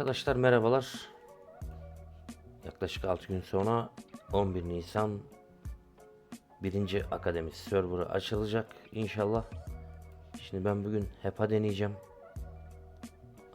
Arkadaşlar merhabalar. Yaklaşık 6 gün sonra 11 Nisan 1. Akademi serverı açılacak inşallah. Şimdi ben bugün HEPA deneyeceğim.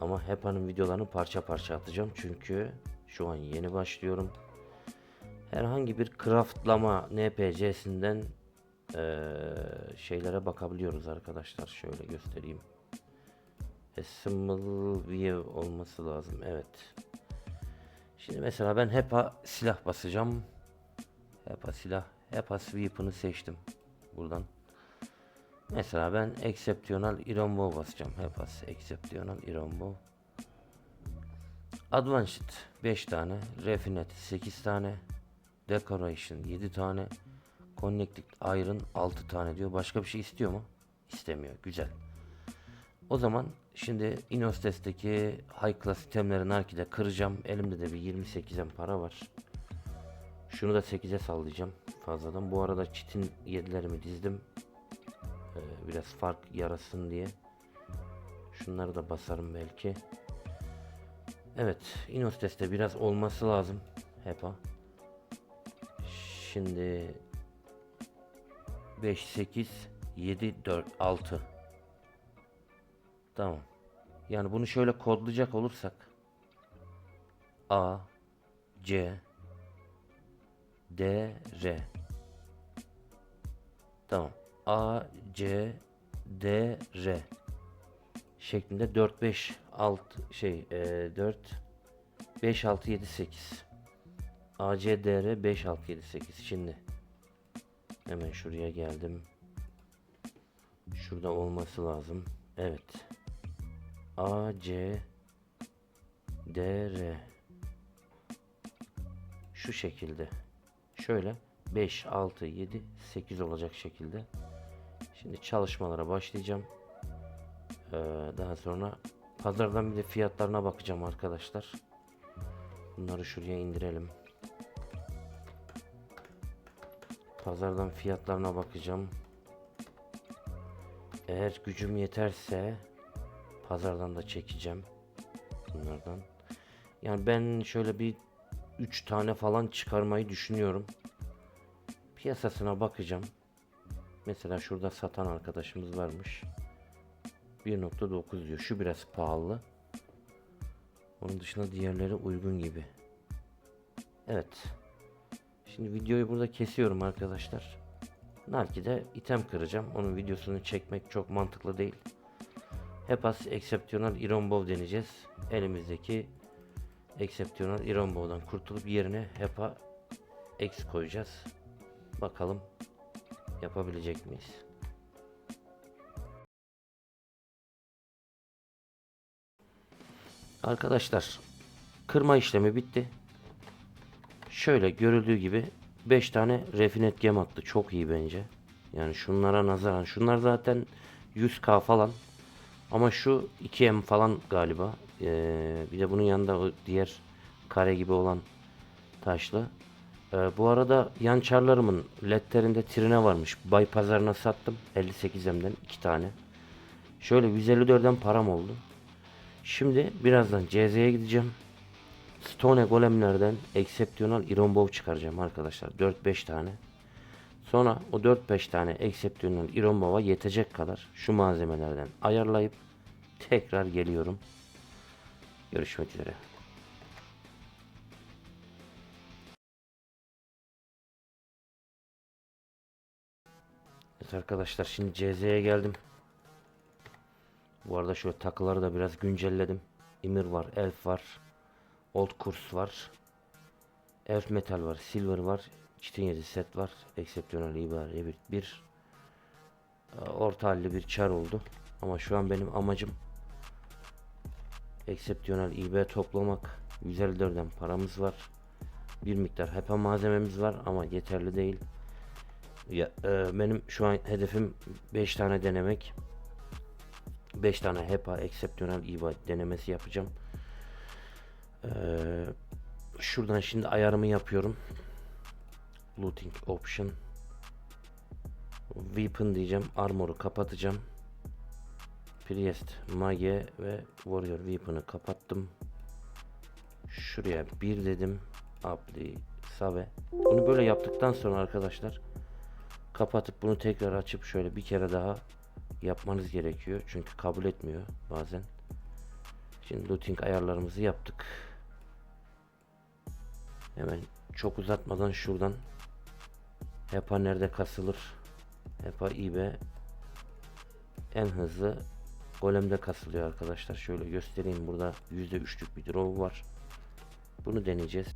Ama HEPA'nın videolarını parça parça atacağım çünkü şu an yeni başlıyorum. Herhangi bir craftlama NPC'sinden eee, şeylere bakabiliyoruz arkadaşlar. Şöyle göstereyim. Assemble view olması lazım. Evet. Şimdi mesela ben HEPA silah basacağım. HEPA silah. HEPA weapon'ı seçtim. Buradan. Mesela ben Exceptional Iron Bow basacağım. HEPA Exceptional Iron Bow. Advanced 5 tane. Refined 8 tane. Decoration 7 tane. Connected Iron 6 tane diyor. Başka bir şey istiyor mu? İstemiyor. Güzel. O zaman şimdi Inostes'teki high class itemleri Narki'de kıracağım. Elimde de bir 28'en para var. Şunu da 8'e sallayacağım fazladan. Bu arada çitin yedilerimi dizdim. Ee, biraz fark yarasın diye. Şunları da basarım belki. Evet, Inostes'te biraz olması lazım. HEPA. Şimdi 5 8 7 4 6 Tamam. Yani bunu şöyle kodlayacak olursak A C D R Tamam. A C D R şeklinde 4 5 6 şey e, 4 5 6 7 8 A C D R 5 6 7 8 şimdi hemen şuraya geldim. Şurada olması lazım. Evet. A C D R. Şu şekilde. Şöyle 5 6 7 8 olacak şekilde. Şimdi çalışmalara başlayacağım. Ee, daha sonra pazardan bir de fiyatlarına bakacağım arkadaşlar. Bunları şuraya indirelim. Pazardan fiyatlarına bakacağım. Eğer gücüm yeterse Pazardan da çekeceğim. Bunlardan. Yani ben şöyle bir 3 tane falan çıkarmayı düşünüyorum. Piyasasına bakacağım. Mesela şurada satan arkadaşımız varmış. 1.9 diyor. Şu biraz pahalı. Onun dışında diğerleri uygun gibi. Evet. Şimdi videoyu burada kesiyorum arkadaşlar. Narki'de item kıracağım. Onun videosunu çekmek çok mantıklı değil. Hepas Exceptional Iron Bow deneyeceğiz. Elimizdeki Exceptional Iron Bow'dan kurtulup yerine Hepa X koyacağız. Bakalım yapabilecek miyiz? Arkadaşlar kırma işlemi bitti. Şöyle görüldüğü gibi 5 tane refinet gem attı. Çok iyi bence. Yani şunlara nazaran. Şunlar zaten 100k falan. Ama şu 2M falan galiba. Ee, bir de bunun yanında o diğer kare gibi olan taşlı. Ee, bu arada yan çarlarımın ledlerinde trine varmış. Bay pazarına sattım. 58M'den 2 tane. Şöyle 154'den param oldu. Şimdi birazdan CZ'ye gideceğim. Stone golemlerden Exceptional Iron Bow çıkaracağım arkadaşlar. 4-5 tane. Sonra o 4-5 tane Exceptional Iron Bow'a yetecek kadar şu malzemelerden ayarlayıp tekrar geliyorum. Görüşmek üzere. Evet arkadaşlar şimdi CZ'ye geldim. Bu arada şöyle takıları da biraz güncelledim. Emir var, Elf var, Old Kurs var. Elf Metal var, Silver var, Çitin 7 set var. Exceptional ibare bir, bir e, orta halli bir çar oldu. Ama şu an benim amacım Exceptional IB toplamak. 154'den paramız var. Bir miktar HEPA malzememiz var ama yeterli değil. Ya, e, benim şu an hedefim 5 tane denemek. 5 tane HEPA Exceptional IBA denemesi yapacağım. E, şuradan şimdi ayarımı yapıyorum. Looting option. Weapon diyeceğim. Armor'u kapatacağım. Priest, Mage ve Warrior Weapon'ı kapattım. şuraya bir dedim. Apply save. Bunu böyle yaptıktan sonra arkadaşlar kapatıp bunu tekrar açıp şöyle bir kere daha yapmanız gerekiyor. Çünkü kabul etmiyor bazen. Şimdi looting ayarlarımızı yaptık. Hemen çok uzatmadan şuradan HEPA nerede kasılır? HEPA IB en hızlı golemde kasılıyor arkadaşlar. Şöyle göstereyim. Burada %3'lük bir draw var. Bunu deneyeceğiz.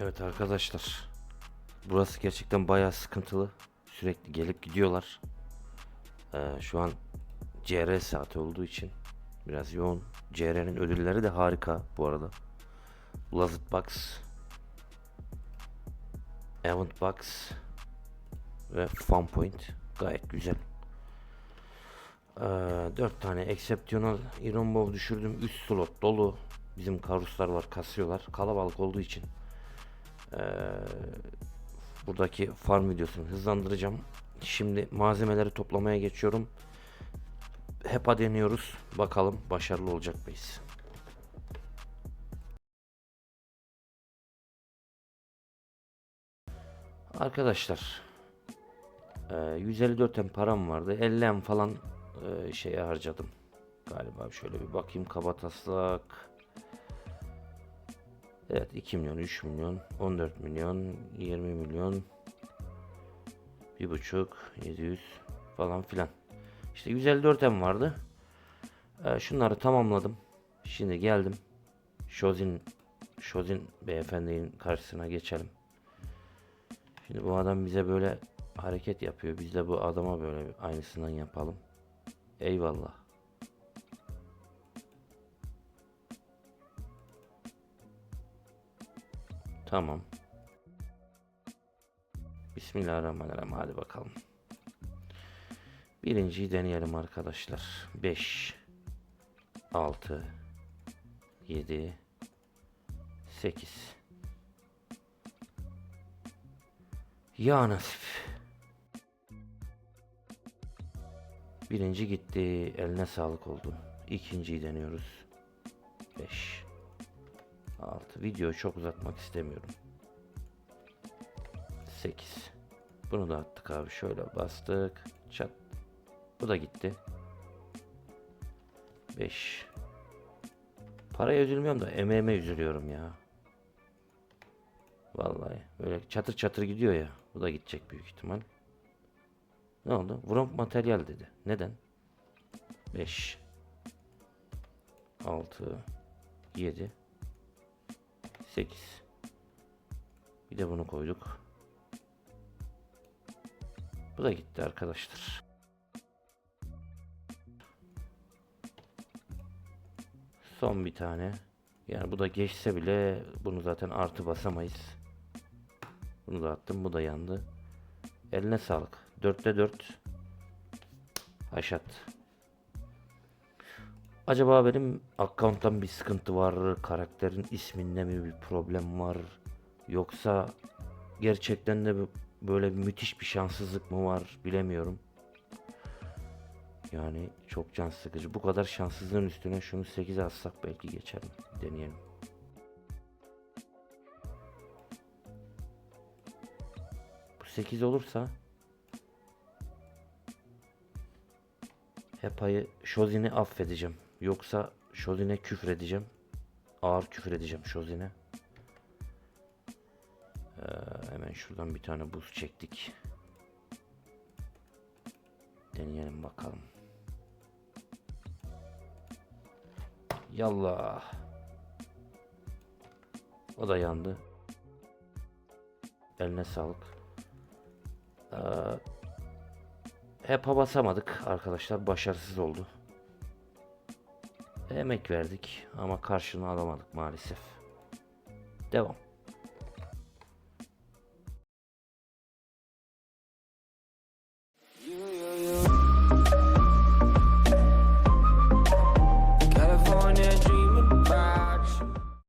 Evet arkadaşlar. Burası gerçekten bayağı sıkıntılı. Sürekli gelip gidiyorlar. Ee, şu an CR saati olduğu için biraz yoğun. CR'nin ödülleri de harika bu arada. Blazed Box Event Box ve Fun Point gayet güzel. Ee, 4 tane Exceptional Iron Bow düşürdüm. Üst slot dolu. Bizim karuslar var kasıyorlar. Kalabalık olduğu için ee, buradaki farm videosunu hızlandıracağım. Şimdi malzemeleri toplamaya geçiyorum. HEPA deniyoruz. Bakalım başarılı olacak mıyız? Arkadaşlar e, 154 em param vardı. 50 em falan e, şeye harcadım. Galiba şöyle bir bakayım kaba taslak. Evet 2 milyon, 3 milyon, 14 milyon, 20 milyon, bir buçuk, 700 falan filan. İşte 154 em vardı. Ee, şunları tamamladım. Şimdi geldim. Şozin Şozin beyefendinin karşısına geçelim. Şimdi bu adam bize böyle hareket yapıyor. Biz de bu adama böyle aynısından yapalım. Eyvallah. Tamam. Bismillahirrahmanirrahim. Hadi bakalım. Birinciyi deneyelim arkadaşlar. 5 6 7 8 Ya nasip. Birinci gitti. Eline sağlık oldu. İkinciyi deniyoruz. 5 6 Videoyu çok uzatmak istemiyorum. 8 Bunu da attık abi. Şöyle bastık. Çat. Bu da gitti. 5 Paraya üzülmüyorum da emeğime üzülüyorum ya. Vallahi böyle çatır çatır gidiyor ya. Bu da gidecek büyük ihtimal. Ne oldu? Vronk materyal dedi. Neden? 5 6 7 8 Bir de bunu koyduk. Bu da gitti arkadaşlar. Son bir tane. Yani bu da geçse bile bunu zaten artı basamayız. Bunu da attım. Bu da yandı. Eline sağlık. 4'te 4. Haşat. Acaba benim account'tan bir sıkıntı var, karakterin isminde mi bir problem var, yoksa gerçekten de böyle müthiş bir şanssızlık mı var bilemiyorum. Yani çok can sıkıcı. Bu kadar şanssızlığın üstüne şunu 8'e atsak belki geçerim. Deneyelim. Bu 8 olursa Hepa'yı Shozin'i affedeceğim. Yoksa Shozin'e küfredeceğim. Ağır küfredeceğim Shozin'e. Ee, hemen şuradan bir tane buz çektik. Deneyelim bakalım. Yallah. O da yandı. Eline sağlık. Ee, hep basamadık arkadaşlar. Başarısız oldu. Emek verdik ama karşılığını alamadık maalesef. Devam.